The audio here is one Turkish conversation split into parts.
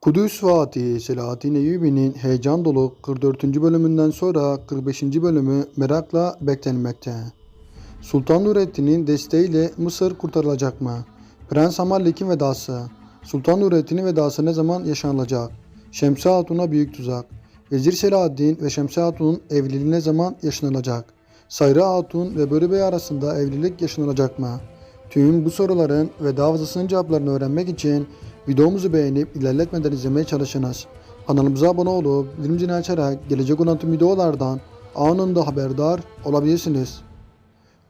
Kudüs Fatih Selahattin Eyyubi'nin heyecan dolu 44. bölümünden sonra 45. bölümü merakla beklenmekte. Sultan Nurettin'in desteğiyle Mısır kurtarılacak mı? Prens Hamallik'in vedası. Sultan Nurettin'in vedası ne zaman yaşanılacak? Şemsi Hatun'a büyük tuzak. Vezir Selahaddin ve Şemsi Hatun'un evliliği ne zaman yaşanılacak? Sayra Hatun ve Börü Bey arasında evlilik yaşanılacak mı? Tüm bu soruların ve daha fazlasının cevaplarını öğrenmek için videomuzu beğenip ilerletmeden izlemeye çalışınız. Kanalımıza abone olup zilini açarak gelecek olan tüm videolardan anında haberdar olabilirsiniz.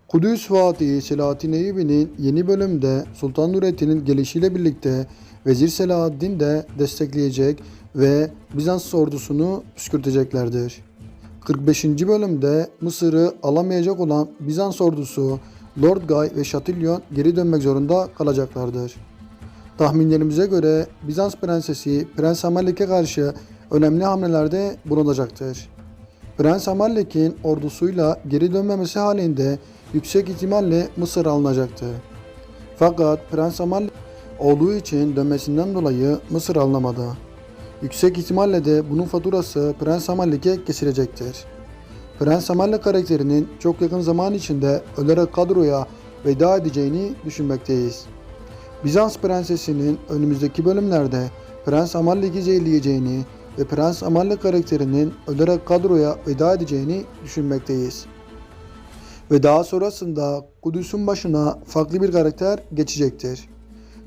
Kudüs Fatih Selahattin Eyyubi'nin yeni bölümde Sultan Nurettin'in gelişiyle birlikte Vezir Selahaddin de destekleyecek ve Bizans ordusunu püskürteceklerdir. 45. bölümde Mısır'ı alamayacak olan Bizans ordusu Lord Guy ve Chatillon geri dönmek zorunda kalacaklardır. Tahminlerimize göre Bizans prensesi Prens Hamallik'e karşı önemli hamlelerde bulunacaktır. Prens Hamallik'in ordusuyla geri dönmemesi halinde yüksek ihtimalle Mısır alınacaktı. Fakat Prens Hamallik olduğu için dönmesinden dolayı Mısır alınamadı. Yüksek ihtimalle de bunun faturası Prens Hamallik'e kesilecektir. Prens Hamallik karakterinin çok yakın zaman içinde ölerek kadroya veda edeceğini düşünmekteyiz. Bizans prensesinin önümüzdeki bölümlerde Prens Amallik'i zehirleyeceğini ve Prens Amallik karakterinin ölerek kadroya veda edeceğini düşünmekteyiz. Ve daha sonrasında Kudüs'ün başına farklı bir karakter geçecektir.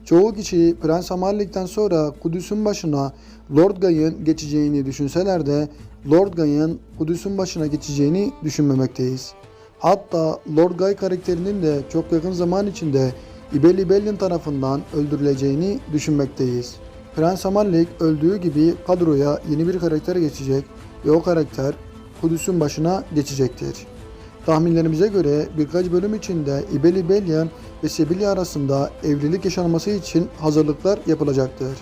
Çoğu kişi Prens Amallik'ten sonra Kudüs'ün başına Lord Guy'ın geçeceğini düşünseler de Lord Guy'ın Kudüs'ün başına geçeceğini düşünmemekteyiz. Hatta Lord Guy karakterinin de çok yakın zaman içinde İbeli Bellin tarafından öldürüleceğini düşünmekteyiz. Prens Amallik öldüğü gibi kadroya yeni bir karakter geçecek ve o karakter Kudüs'ün başına geçecektir. Tahminlerimize göre birkaç bölüm içinde İbeli Belyan ve Sebilya arasında evlilik yaşanması için hazırlıklar yapılacaktır.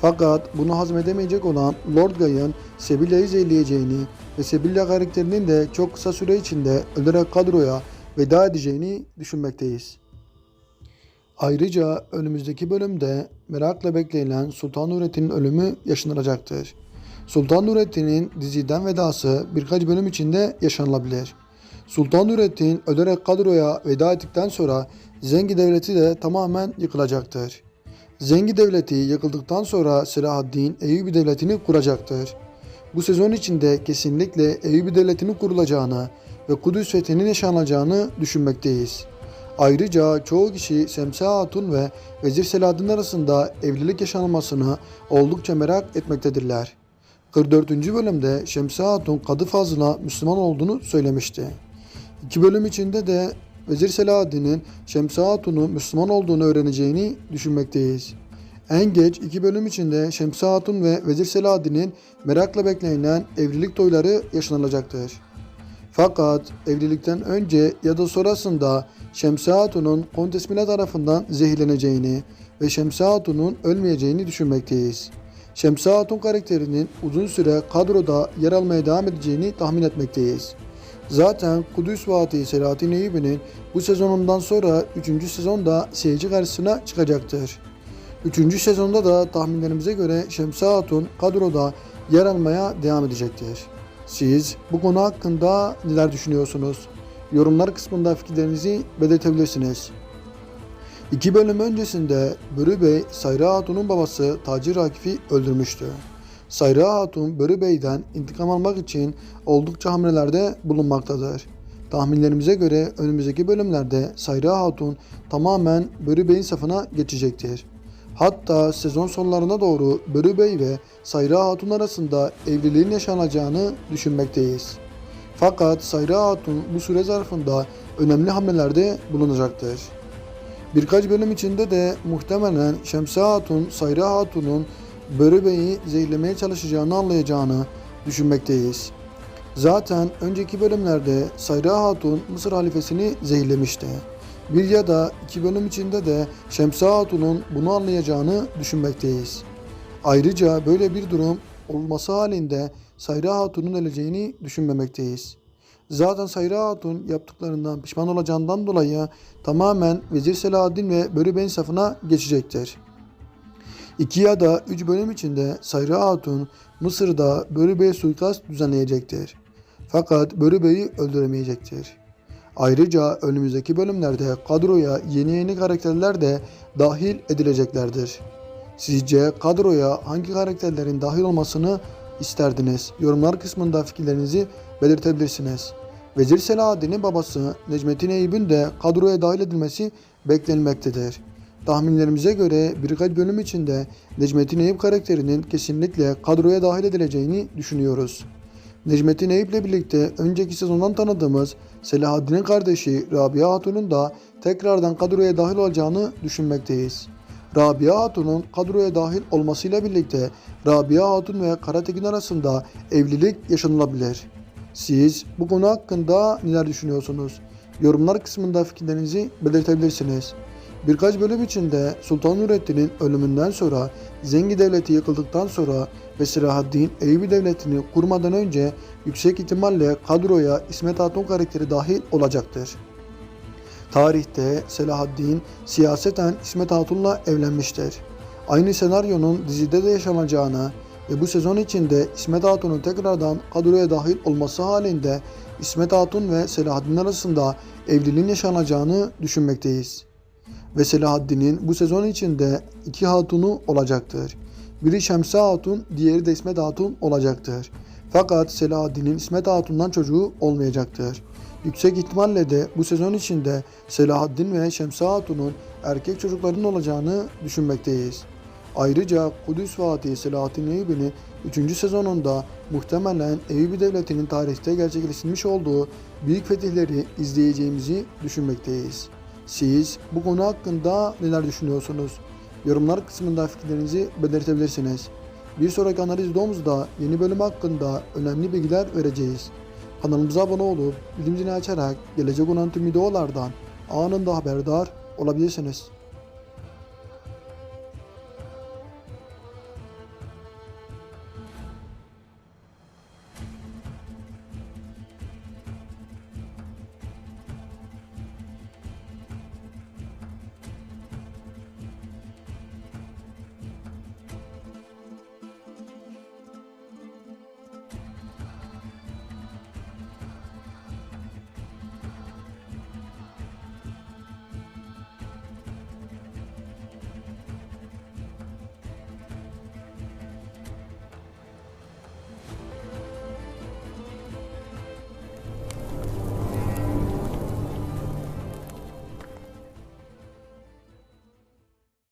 Fakat bunu hazmedemeyecek olan Lord Guy'ın Sebilya'yı zehirleyeceğini ve Sebilya karakterinin de çok kısa süre içinde ölerek kadroya veda edeceğini düşünmekteyiz. Ayrıca önümüzdeki bölümde merakla beklenilen Sultan Nurettin'in ölümü yaşanılacaktır. Sultan Nurettin'in diziden vedası birkaç bölüm içinde yaşanılabilir. Sultan Nurettin ölerek kadroya veda ettikten sonra Zengi Devleti de tamamen yıkılacaktır. Zengi Devleti yıkıldıktan sonra Selahaddin Eyyubi Devleti'ni kuracaktır. Bu sezon içinde kesinlikle Eyyubi Devleti'nin kurulacağını ve Kudüs fethinin yaşanacağını düşünmekteyiz. Ayrıca çoğu kişi Semsa Hatun ve Vezir Selahaddin arasında evlilik yaşanmasını oldukça merak etmektedirler. 44. bölümde Şemsa Hatun Kadı Fazıl'a Müslüman olduğunu söylemişti. İki bölüm içinde de Vezir Selahaddin'in Şemsa Hatun'u Müslüman olduğunu öğreneceğini düşünmekteyiz. En geç iki bölüm içinde Şemsa Hatun ve Vezir Selahaddin'in merakla beklenilen evlilik toyları yaşanılacaktır. Fakat evlilikten önce ya da sonrasında Şemsi Hatun'un Kontes Mila tarafından zehirleneceğini ve Şemsi Hatun'un ölmeyeceğini düşünmekteyiz. Şemsi Hatun karakterinin uzun süre kadroda yer almaya devam edeceğini tahmin etmekteyiz. Zaten Kudüs Fatih Selahattin Eyyubi'nin bu sezonundan sonra 3. sezonda seyirci karşısına çıkacaktır. 3. sezonda da tahminlerimize göre Şemsi Hatun kadroda yer almaya devam edecektir. Siz bu konu hakkında neler düşünüyorsunuz? Yorumlar kısmında fikirlerinizi belirtebilirsiniz. İki bölüm öncesinde Börü Bey, Sayra Hatun'un babası Tacir Akif'i öldürmüştü. Sayra Hatun, Börü Bey'den intikam almak için oldukça hamlelerde bulunmaktadır. Tahminlerimize göre önümüzdeki bölümlerde Sayra Hatun tamamen Börü Bey'in safına geçecektir. Hatta sezon sonlarına doğru Börü Bey ve Sayra Hatun arasında evliliğin yaşanacağını düşünmekteyiz. Fakat Sayra Hatun bu süre zarfında önemli hamlelerde bulunacaktır. Birkaç bölüm içinde de muhtemelen Şemsa Hatun, Sayra Hatun'un Börü Bey'i zehirlemeye çalışacağını anlayacağını düşünmekteyiz. Zaten önceki bölümlerde Sayra Hatun Mısır halifesini zehirlemişti. Bir ya da iki bölüm içinde de Şemsa Hatun'un bunu anlayacağını düşünmekteyiz. Ayrıca böyle bir durum olması halinde Sayra Hatun'un öleceğini düşünmemekteyiz. Zaten Sayra Hatun yaptıklarından pişman olacağından dolayı tamamen Vezir Selahaddin ve Börü Bey'in safına geçecektir. İki ya da üç bölüm içinde Sayra Hatun Mısır'da Börü Bey'e suikast düzenleyecektir. Fakat Börü Bey'i öldüremeyecektir. Ayrıca önümüzdeki bölümlerde kadroya yeni yeni karakterler de dahil edileceklerdir. Sizce kadroya hangi karakterlerin dahil olmasını isterdiniz? Yorumlar kısmında fikirlerinizi belirtebilirsiniz. Vezir Selahaddin'in babası Necmettin Eyüp'ün de kadroya dahil edilmesi beklenmektedir. Tahminlerimize göre birkaç bölüm içinde Necmettin Eyüp karakterinin kesinlikle kadroya dahil edileceğini düşünüyoruz. Necmettin Eyüp'le birlikte önceki sezondan tanıdığımız Selahaddin'in kardeşi Rabia Hatun'un da tekrardan kadroya dahil olacağını düşünmekteyiz. Rabia Hatun'un kadroya dahil olmasıyla birlikte Rabia Hatun ve Karatekin arasında evlilik yaşanılabilir. Siz bu konu hakkında neler düşünüyorsunuz? Yorumlar kısmında fikirlerinizi belirtebilirsiniz. Birkaç bölüm içinde Sultan Nurettin'in ölümünden sonra Zengi Devleti yıkıldıktan sonra ve Selahaddin Eyyubi Devleti'ni kurmadan önce yüksek ihtimalle kadroya İsmet Hatun karakteri dahil olacaktır. Tarihte Selahaddin siyaseten İsmet Hatun'la evlenmiştir. Aynı senaryonun dizide de yaşanacağını ve bu sezon içinde İsmet Hatun'un tekrardan kadroya dahil olması halinde İsmet Hatun ve Selahaddin arasında evliliğin yaşanacağını düşünmekteyiz. Ve Selahaddin'in bu sezon içinde iki hatunu olacaktır. Biri Şemsi Hatun, diğeri de İsmet Hatun olacaktır. Fakat Selahaddin'in İsmet Hatun'dan çocuğu olmayacaktır. Yüksek ihtimalle de bu sezon içinde Selahaddin ve Şemsi Hatun'un erkek çocuklarının olacağını düşünmekteyiz. Ayrıca Kudüs Fatih Selahaddin Eyyubi'nin 3. sezonunda muhtemelen Eyyubi Devleti'nin tarihte gerçekleştirilmiş olduğu büyük fetihleri izleyeceğimizi düşünmekteyiz. Siz bu konu hakkında neler düşünüyorsunuz? Yorumlar kısmında fikirlerinizi belirtebilirsiniz. Bir sonraki analiz videomuzda yeni bölüm hakkında önemli bilgiler vereceğiz. Kanalımıza abone olup bildirim zilini açarak gelecek olan tüm videolardan anında haberdar olabilirsiniz.